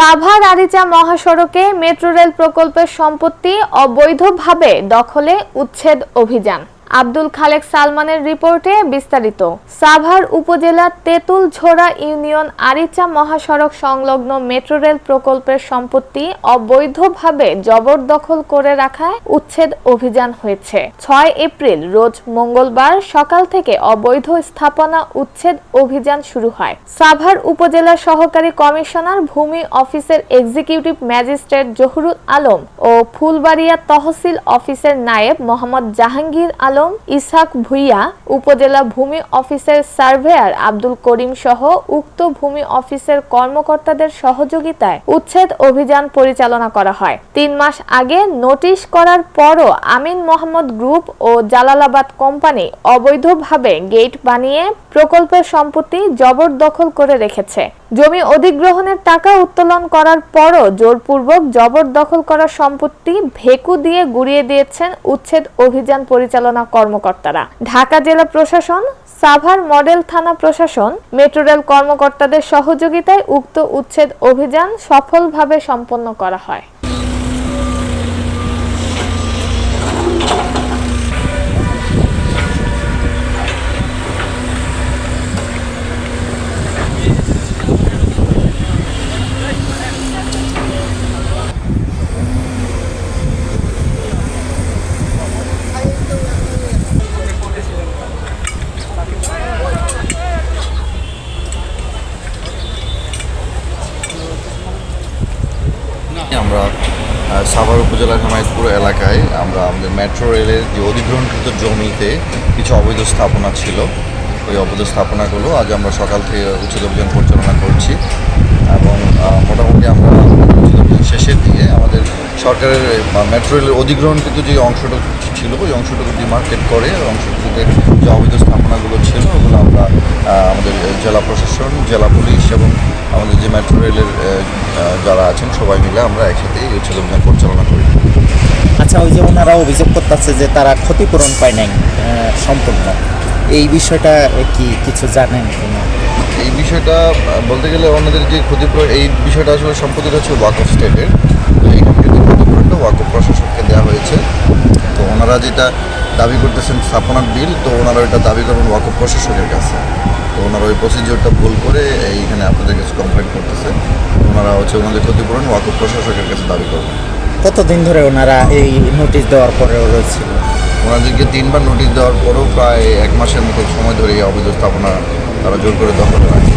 সাভার আরিচা মহাসড়কে metro rail প্রকল্পের সম্পত্তি অবৈধভাবে দখলে উচ্ছেদ অভিযান। আব্দুল খালেক সালমানের রিপোর্টে বিস্তারিত। সাভার উপজেলা তেঁতুল ঝোড়া ইউনিয়ন আরিচা মহাসড়ক সংলগ্ন মেট্রো রেল প্রকল্পের সম্পত্তি অবৈধভাবে জবরদখল করে রাখায় উচ্ছেদ অভিযান হয়েছে। ছয় এপ্রিল রোজ মঙ্গলবার সকাল থেকে অবৈধ স্থাপনা উচ্ছেদ অভিযান শুরু হয়। সাভার উপজেলা সহকারী কমিশনার ভূমি অফিসের এক্সিকিউটিভ ম্যাজিস্ট্রেট জহুরুল আলম ও ফুলবাড়িয়া তহসিল অফিসের নায়েব মোহাম্মদ জাহাঙ্গীর আলম, ইসহাক ভুইয়া, উপজেলা ভূমি অফিসের সার্ভেয়ার আব্দুল করিম সহ উক্ত ভূমি অফিসের কর্মকর্তাদের সহযোগিতায় উচ্ছেদ অভিযান পরিচালনা করা হয়। তিন মাস আগে নোটিশ করার পরও আমিন মোহাম্মদ গ্রুপ ও জালালাবাদ কোম্পানি অবৈধভাবে গেট বানিয়ে প্রকল্পের সম্পত্তি জবরদখল করে রেখেছে। জমি অধিগ্রহণের টাকা উত্তোলন করার পরও জোরপূর্বক জবরদখল করা সম্পত্তি ভেকু দিয়ে গুড়িয়ে দিয়েছেন উচ্ছেদ অভিযান পরিচালনা কর্মকর্তারা। ঢাকা জেলা প্রশাসন, সাভার মডেল থানা প্রশাসন, মেট্রো রেল কর্মকর্তাদের সহযোগিতায় উক্ত উচ্ছেদ অভিযান সফলভাবে সম্পন্ন করা হয়। আমরা সাভার উপজেলার হেমায়তপুর এলাকায় আমরা আমাদের মেট্রো রেলের যে অধিগ্রহণকৃত জমিতে কিছু অবৈধ স্থাপনা ছিল, ওই অবৈধ স্থাপনাগুলো আজ আমরা সকাল থেকে উচ্ছেদ অভিযান পরিচালনা করছি এবং মোটামুটি আমরা উচ্ছেদ অভিযান শেষের দিকে আমাদের সরকারের মেট্রো রেলের অধিগ্রহণকৃত যে অংশটুকু ছিল, ওই অংশটুকু ডিমার্কেট করে অংশটুকুতে যে অবৈধ স্থাপনাগুলো ছিল, ওগুলো আমরা আমাদের জেলা প্রশাসন, জেলা পুলিশ এবং আমাদের যে মেট্রো রেলের যারা আছেন সবাই মিলে আমরা একসাথে এই উচ্ছেদ অভিযান পরিচালনা করি। আচ্ছা ওই যে ওনারা অভিযোগ করতেছে যে তারা ক্ষতিপূরণ পায় নাই সম্পূর্ণ। এই বিষয়টা কি কিছু জানেন কিনা? এই বিষয়টা বলতে গেলে ওনাদের যে ক্ষতিপূরণ এই বিষয়টা আসলে সম্পত্তিটা হচ্ছে ওয়াকফ স্টেটের। তো এইখানকার যে ক্ষতিপূরণটা ওয়াকফ প্রশাসনকে দেওয়া হয়েছে। তো ওনারা যেটা দাবি করতেছেন স্থাপনার বিল তো ওনারা ওইটা দাবি করবেন ওয়াকফ প্রশাসকের কাছে। তো ওনারা ওই প্রসিজিওরটা ভুল করে এইখানে আপনাদের কাছে কমপ্লেন করতেছে। ওনারা হচ্ছে ওনাদের ক্ষতিপূরণ ওয়াকফ প্রশাসকের কাছে দাবি করবেন কতদিন ধরে ওনারা এই নোটিশ দেওয়ার পরেও রয়েছিল ওনাদেরকে তিনবার নোটিশ দেওয়ার পরেও প্রায় এক মাসের মতো সময় ধরে এই অবৈধ স্থাপনা তারা জোর করে দখলে রাখে